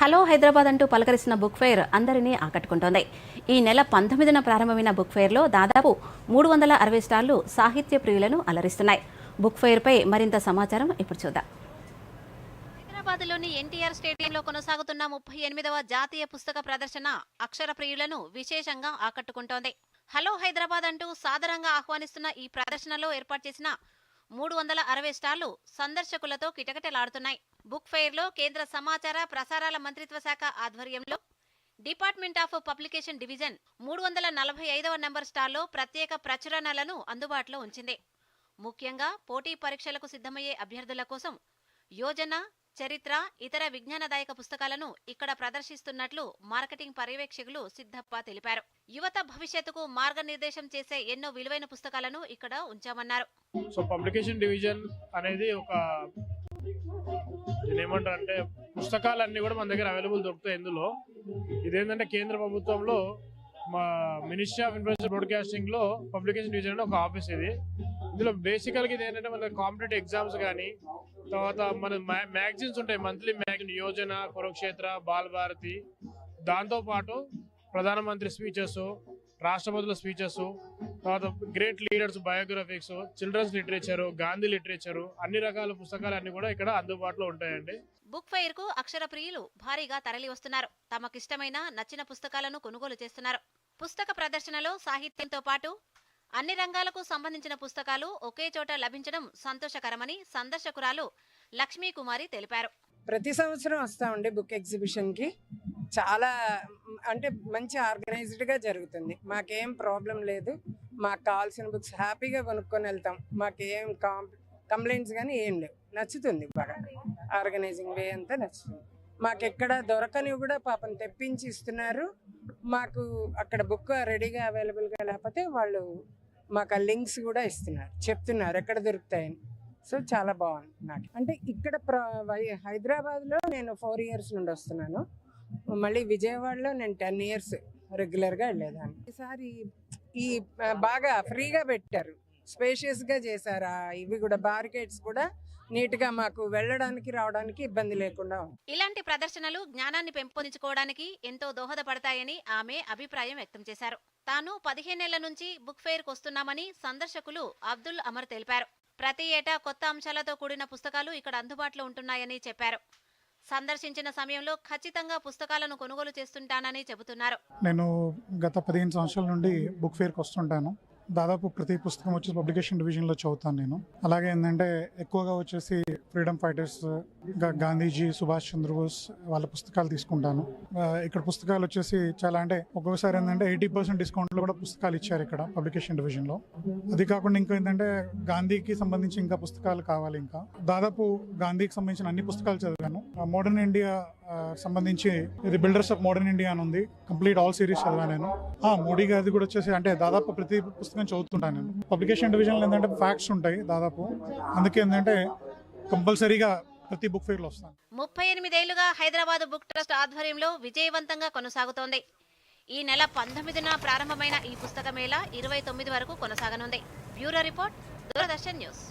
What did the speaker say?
Hello Hyderabad అంటూ పలకరిస్తున్న book fair అందరినీ ఆకట్టుకుంటోంది. ఈ నెల పంతొమ్మిదిన ప్రారంభమైన బుక్ ఫెయిర్లో దాదాపు మూడు వందల అరవై స్టార్లు సాహిత్య ప్రియులను అలరిస్తున్నాయి. బుక్ ఫెయిర్పై మరింత సమాచారం ఇప్పుడు చూద్దాం. హైదరాబాద్లోని ఎన్టీఆర్ స్టేడియంలో కొనసాగుతున్న ముప్పై ఎనిమిదవ జాతీయ పుస్తక ప్రదర్శన అక్షర ప్రియులను విశేషంగా ఆకట్టుకుంటోంది. హలో హైదరాబాద్ అంటూ సాదరంగా ఆహ్వానిస్తున్న ఈ ప్రదర్శనలో ఏర్పాటు చేసిన మూడు వందల అరవై స్టాళ్ళు సందర్శకులతో కిటకిటలాడుతున్నాయి. బుక్ ఫెయిర్లో కేంద్ర సమాచార ప్రసారాల మంత్రిత్వ శాఖ ఆధ్వర్యంలో డిపార్ట్మెంట్ ఆఫ్ పబ్లికేషన్ డివిజన్ మూడు వందల నలభై ఐదవ నెంబర్ స్టాల్లో ప్రత్యేక ప్రచురణలను అందుబాటులో ఉంచింది. ముఖ్యంగా పోటీ పరీక్షలకు సిద్ధమయ్యే అభ్యర్థుల కోసం యోజన చరిత్ర ఇతర విజ్ఞానదాయక పుస్తకాలను ఇక్కడ ప్రదర్శిస్తున్నట్లు మార్కెటింగ్ పర్యవేక్షకులు సిద్ధప్ప తెలిపారు. యువత భవిష్యత్తుకు మార్గనిర్దేశం చేసే ఎన్నో విలువైన పుస్తకాలను ఇక్కడ ఉంచామన్నారు. సో పబ్లికేషన్ డివిజన్ అనేది ఒక ఏమంటారు అంటే పుస్తకాలన్నీ కూడా మన దగ్గర అవైలబుల్ దొరుకుతాయి ఇందులో. ఇదేంటంటే కేంద్ర ప్రభుత్వంలో మా మినిస్ట్రీ ఆఫ్ ఇన్ఫర్మేషన్ బ్రాడ్కాస్టింగ్లో పబ్లికేషన్ డివిజన్ ఒక ఆఫీస్ ఇది. ఇందులో బేసికల్గా ఇది ఏంటంటే మన కాంపిటేటివ్ ఎగ్జామ్స్ కానీ తర్వాత మన మ్యాగజైన్స్ ఉంటాయి. మంత్లీ మ్యాగజైన్ యోజన కురుక్షేత్ర బాల్ భారతి దాంతోపాటు ప్రధానమంత్రి స్పీచెస్ రాష్ట్రపతుల స్పీచెస్ తర్వాత great leaders biographics children's literature Gandhi literature అన్ని రకాల పుస్తకాలు అన్ని కూడా ఇక్కడ అందుబాటులో ఉంటాయండి. బుక్ ఫైర్కు అక్షర ప్రియులు భారీగా తరలి వస్తున్నారు తమకిష్టమైన నచ్చిన పుస్తకాలను కొనుగోలు చేస్తున్నారు. పుస్తక ప్రదర్శనలో సాహిత్యంతో పాటు అన్ని రంగాలకు సంబంధించిన పుస్తకాలు ఒకే చోట లభించడం సంతోషకరమని సందర్శకురాలు లక్ష్మీ కుమారి తెలిపారు. ప్రతి సంవత్సరం వస్తామండి బుక్ ఎగ్జిబిషన్కి చాలా అంటే మంచి ఆర్గనైజ్డ్గా జరుగుతుంది. మాకేం ప్రాబ్లం లేదు. మాకు కావాల్సిన బుక్స్ హ్యాపీగా కొనుక్కొని వెళ్తాం. మాకేం కాం కంప్లైంట్స్ కానీ ఏం లేవు. నచ్చుతుంది బాగా. ఆర్గనైజింగ్ వే అంతా నచ్చుతుంది. మాకు ఎక్కడ దొరకనివి కూడా పాపం తెప్పించి ఇస్తున్నారు. మాకు అక్కడ బుక్ రెడీగా అవైలబుల్గా లేకపోతే వాళ్ళు మాకు ఆ లింక్స్ కూడా ఇస్తున్నారు. చెప్తున్నారు ఎక్కడ దొరుకుతాయని. సో చాలా బాగుంది నాకు. అంటే ఇక్కడ ప్ర వై- హైదరాబాద్లో నేను ఫోర్ ఇయర్స్ నుండి వస్తున్నాను. మళ్ళీ విజయవాడలో నేను టెన్ ఇయర్స్ రెగ్యులర్గా వెళ్ళేదాన్ని. ఈసారి ఈ బాగా ఫ్రీగా పెట్టారు. స్పేషియస్గా చేశారు. ఆ ఇవి కూడా బార్కెట్స్ కూడా నీట్గా మాకు వెళ్ళడానికి రావడానికి ఇబ్బంది లేకుండా ఇలాంటి ప్రదర్శనలు జ్ఞానాన్ని పెంపొందించుకోవడానికి ఎంతో దోహదపడతాయని ఆమె అభిప్రాయం వ్యక్తం చేశారు. తాను పదిహేనేళ్ళ నుంచి బుక్ ఫెయిర్ వస్తున్నామని సందర్శకులు అబ్దుల్ అమర్ తెలిపారు. ప్రతి ఏటా కొత్త అంశాలతో కూడిన పుస్తకాలు ఇక్కడ అందుబాటులో ఉంటున్నాయని చెప్పారు. సందర్శించిన సమయంలో ఖచ్చితంగా పుస్తకాలను కొనుగోలు చేస్తుంటానని చెబుతున్నారు. నేను గత పదిహేను సంవత్సరాల నుండి బుక్ ఫేర్కి వస్తుంటాను. దాదాపు ప్రతి పుస్తకం వచ్చేసి పబ్లికేషన్ డివిజన్లో చదువుతాను నేను. అలాగే ఏంటంటే ఎక్కువగా వచ్చేసి ఫ్రీడమ్ ఫైటర్స్ గాంధీజీ సుభాష్ చంద్రబోస్ వాళ్ళ పుస్తకాలు తీసుకుంటాను. ఇక్కడ పుస్తకాలు వచ్చేసి చాలా అంటే ఒక్కొక్కసారి ఏంటంటే ఎయిటీ పర్సెంట్ డిస్కౌంట్లో కూడా పుస్తకాలు ఇచ్చారు ఇక్కడ పబ్లికేషన్ డివిజన్లో. అది కాకుండా ఇంకా ఏంటంటే గాంధీకి సంబంధించి ఇంకా పుస్తకాలు కావాలి ఇంకా. దాదాపు గాంధీకి సంబంధించిన అన్ని పుస్తకాలు చదివాను. మోడర్న్ ఇండియా సంబంధించి ఇది బిల్డర్స్ ఆఫ్ మోడర్న్ ఇండియా అని ఉంది. కంప్లీట్ ఆల్ సిరీస్ చదివాను నేను. ఆ, మోడీ గారిది కూడా వచ్చేసి అంటే దాదాపు ప్రతి పుస్తకం చదువుతుంటాను నేను. పబ్లికేషన్ డివిజన్లో ఏంటంటే ఫ్యాక్ట్స్ ఉంటాయి దాదాపు. అందుకే ఏంటంటే కంపల్సరీగా ప్రతి బుక్ ఫెయిర్లో వస్తాను. ముప్పై ఎనిమిదేళ్ళుగా హైదరాబాద్ బుక్ ట్రస్ట్ ఆధ్వర్యంలో విజయవంతంగా కొనసాగుతోంది. ఈ నెల పంతొమ్మిదిన ప్రారంభమైన ఈ పుస్తక మేళ ఇరవై తొమ్మిది వరకు కొనసాగనుంది. Bureau report Doordarshan news.